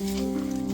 Música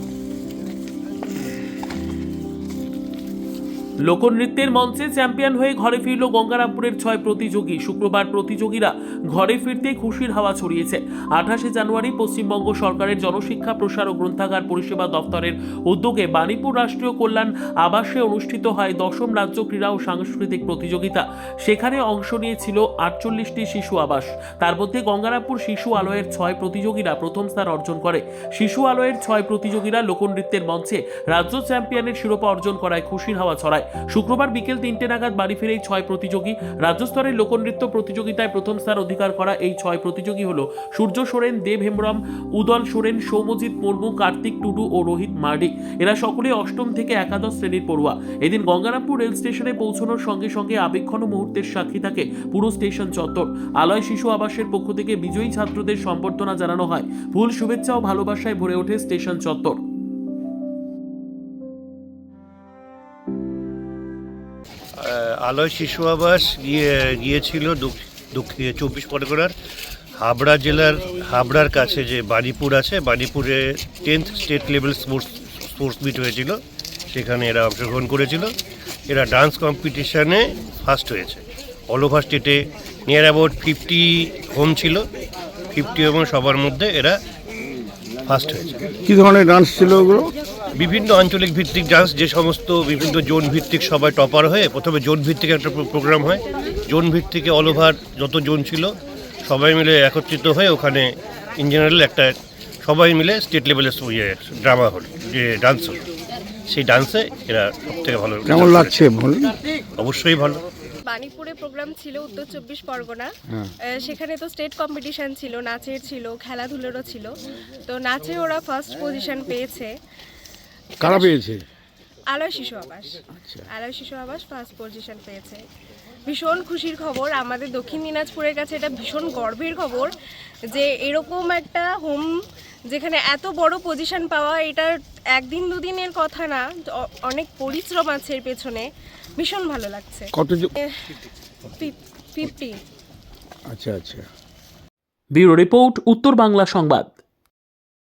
লোকনৃত্যের মঞ্চে চ্যাম্পিয়ন হয়ে ঘরে ফিরল গঙ্গারামপুরের ছয় প্রতিযোগী। শুক্রবার প্রতিযোগীরা ঘরে ফিরতে খুশির হাওয়া ছড়িয়েছে। আঠাশে জানুয়ারি পশ্চিমবঙ্গ সরকারের জনশিক্ষা, প্রসার ও গ্রন্থাগার পরিষেবা দপ্তরের উদ্যোগে বাণীপুর রাষ্ট্রীয় কল্যাণ আবাসে অনুষ্ঠিত হয় দশম রাজ্য ক্রীড়া ও সাংস্কৃতিক প্রতিযোগিতা। সেখানে অংশ নিয়েছিল আটচল্লিশটি শিশু আবাস। তার মধ্যে গঙ্গারামপুর শিশু আলয়ের ছয় প্রতিযোগীরা প্রথম স্থান অর্জন করে। শিশু আলয়ের ছয় প্রতিযোগীরা লোকনৃত্যের মঞ্চে রাজ্য চ্যাম্পিয়নের শিরোপা অর্জন করায় খুশির হাওয়া ছড়ায়। শুক্রবার বিকেল তিনটে নাগাদ বাড়ি ফিরে এই ছয় প্রতিযোগী। রাজ্য স্তরের লোকনৃত্য প্রতিযোগিতায় প্রথম স্থান অধিকার করা এই ছয় প্রতিযোগী হল সূর্য সোরেন, দেব হেমব্রম, উদল সোরেন, সৌমজিৎ মুর্মু, কার্তিক টুডু ও রোহিত মার্ডি। এরা সকলে অষ্টম থেকে একাদশ শ্রেণির পড়ুয়া। এদিন গঙ্গারামপুর রেল স্টেশনে পৌঁছানোর সঙ্গে সঙ্গে আবেক্ষণ মুহূর্তের সাক্ষী থাকে পুরো স্টেশন চত্বর। আলয় শিশু আবাসের পক্ষ থেকে বিজয়ী ছাত্রদের সম্বর্ধনা জানানো হয়। ভুল শুভেচ্ছা ও ভালোবাসায় ভরে ওঠে স্টেশন চত্বর। আলয় শিশু আবাস গিয়ে, গিয়েছিল দক্ষ- দক্ষিণ চব্বিশ পরগনার হাবড়া জেলার, হাবড়ার কাছে যে বাণীপুর আছে, বাণীপুরে tenth state level sports sports meet হয়েছিল। সেখানে এরা অংশগ্রহণ করেছিল। এরা ডান্স কম্পিটিশানে ফার্স্ট হয়েছে। অল ওভার স্টেটে নিয়ার অ্যাবাউট ফিফটি হোম ছিল। ফিফটি হোমের সবার মধ্যে এরা ফার্স্ট হয়েছে। কী ধরনের ডান্স ছিল ওগুলো? বিভিন্ন আঞ্চলিক ভিত্তিক ডান্স যে সমস্ত বিভিন্ন জোন ভিত্তিক সবাই টপার হয়ে প্রথমে জোন ভিত্তিক একটা প্রোগ্রাম হয়। জোন ভিত্তিকে অল ওভার যত জোন ছিল সবাই মিলে একত্রিত হয়ে ওখানে ইন জেনারেল একটা সবাই মিলে স্টেট লেভেলের ইয়ে ড্রামা হল যে ডান্স হল। সেই ডান্সে এরা সব থেকে ভালো কেমন লাগছে বলুন অবশ্যই ভালো। বাণীপুরে প্রোগ্রাম ছিল উত্তর চব্বিশ পরগনা। হ্যাঁ। সেখানে তো স্টেট কম্পিটিশন ছিল নাচের ছিল খেলাধুলোরও ছিল। তো নাচে ওরা ফার্স্ট পজিশন পেয়েছে। কারা পেয়েছে? আলয় শিশু আবাস। আচ্ছা। আলয় শিশু আবাস ফার্স্ট পজিশন পেয়েছে। ভীষণ খুশির খবর আমাদের দক্ষিণ দিনাজপুরের কাছে এটা ভীষণ গর্বের খবর যে এরকম একটা হোম যেখানে এত বড় পজিশন পাওয়া এটা একদিন দুদিনের কথা না অনেক পরিশ্রম আছে এর পেছনে। ভীষণ ভালো লাগছে। কত ফিফটি। আচ্ছা আচ্ছা। ব্যুরো রিপোর্ট উত্তর বাংলা সংবাদ।